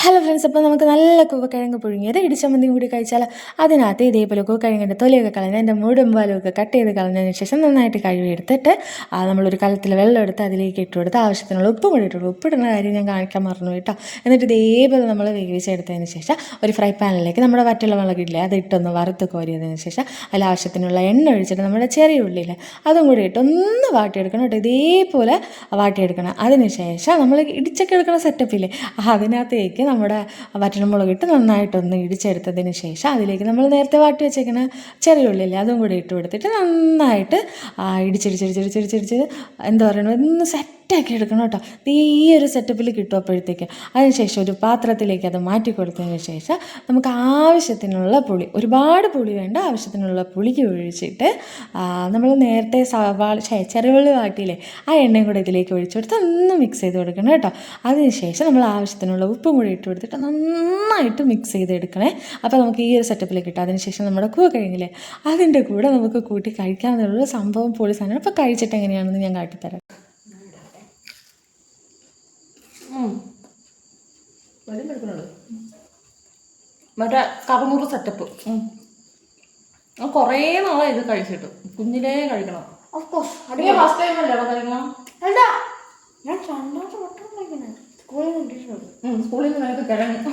Hello friends അപ്പോൾ നമുക്ക് നല്ല കൂവക്കിഴങ്ങ് പുഴുങ്ങിയത് ഇടിച്ചമ്മന്തിയും കൂടി കഴിച്ചാൽ അതിനകത്ത് ഇതേപോലെ കൂവക്കിഴങ്ങിന്റെ തൊലിയൊക്കെ കളഞ്ഞ് അതിന്റെ മുഴുവൻ പാലുമൊക്കെ കട്ട് ചെയ്ത് കളഞ്ഞതിന് ശേഷം നന്നായിട്ട് കഴുകിയെടുത്തിട്ട് നമ്മളൊരു കലത്തിൽ വെള്ളം എടുത്ത് അതിലേക്ക് ഇട്ട് കൊടുത്ത് ആവശ്യത്തിനുള്ള ഉപ്പും കൂടി ഇട്ടുള്ളൂ ഉപ്പിടുന്ന കാര്യം ഞാൻ കാണിക്കാൻ മറന്നു കേട്ടോ. എന്നിട്ട് ഇതേപോലെ നമ്മൾ വേവിച്ചെടുത്തതിന് ശേഷം ഒരു ഫ്രൈ പാനിലേക്ക് നമ്മുടെ വറ്റുള്ള മുളകില്ലേ അത് ഇട്ടൊന്ന് വറുത്ത് കോരിയതിന് ശേഷം അതിൽ ആവശ്യത്തിനുള്ള എണ്ണ ഒഴിച്ചിട്ട് നമ്മുടെ ചെറിയ ഉള്ളിയിലെ അതും കൂടി ഇട്ട് ഒന്ന് വാട്ടിയെടുക്കണം കേട്ടോ. ഇതേപോലെ വാട്ടിയെടുക്കണം. അതിന് ശേഷം നമ്മൾ ഇടിച്ചൊക്കെ എടുക്കുന്ന സെറ്റപ്പില്ലേ അതിനകത്തേക്ക് നമ്മുടെ വറ്റൽമുളക് ഇട്ട് നന്നായിട്ടൊന്ന് ഇടിച്ചെടുത്തതിന് ശേഷം അതിലേക്ക് നമ്മൾ നേരത്തെ വാട്ടി വെച്ചേക്കുന്ന ചെറിയ ഉള്ളില്ലേ അതും കൂടി ഇട്ട് കൊടുത്തിട്ട് നന്നായിട്ട് ഇടിച്ചിടിച്ചിടിച്ചിടിച്ചിടിച്ചിടിച്ച് എന്താ പറയുന്നത് ഒന്ന് സെറ്റാക്കി എടുക്കണം കേട്ടോ. നീ ഈ ഒരു സെറ്റപ്പിൽ കിട്ടും അപ്പോഴത്തേക്ക്. അതിനുശേഷം ഒരു പാത്രത്തിലേക്ക് അത് മാറ്റി കൊടുത്തതിന് ശേഷം നമുക്ക് ആവശ്യത്തിനുള്ള പുളി ഒരുപാട് പുളി വേണ്ട ആവശ്യത്തിനുള്ള പുളിക്ക് ഒഴിച്ചിട്ട് നമ്മൾ നേരത്തെ സവാള ചെറുവള്ളി വാട്ടിയില്ലേ ആ എണ്ണയും കൂടെ ഇതിലേക്ക് ഒഴിച്ചു കൊടുത്ത് ഒന്ന് മിക്സ് ചെയ്ത് കൊടുക്കണം കേട്ടോ. അതിനുശേഷം നമ്മൾ ആവശ്യത്തിനുള്ള ഉപ്പും കൂടി ഇട്ട് കൊടുത്തിട്ട് നന്നായിട്ട് മിക്സ് ചെയ്ത് ചെയ്തെടുക്കണേ അപ്പോൾ നമുക്ക് ഈ ഒരു സെറ്റപ്പിൽ കിട്ടും. അതിനുശേഷം നമ്മുടെ കൂ കഴിഞ്ഞില്ലേ അതിന്റെ കൂടെ നമുക്ക് കൂട്ടി കഴിക്കാമെന്നുള്ള സംഭവം പൊളി സാധനം അപ്പോൾ കഴിച്ചിട്ട് എങ്ങനെയാണെന്ന് ഞാൻ കാട്ടിത്തരാം. മറ്റേ കറുമുറ സെറ്റപ്പ് കുറേ നാളായി ഇത് കഴിച്ചിട്ട്. കുഞ്ഞിലേ കഴിക്കണം. ഫസ്റ്റ് ടൈം അല്ലേ കഴിക്കണം അല്ല ഞാൻ സ്കൂളിൽ നിന്ന് നിനക്ക് കിഴങ്ങ്.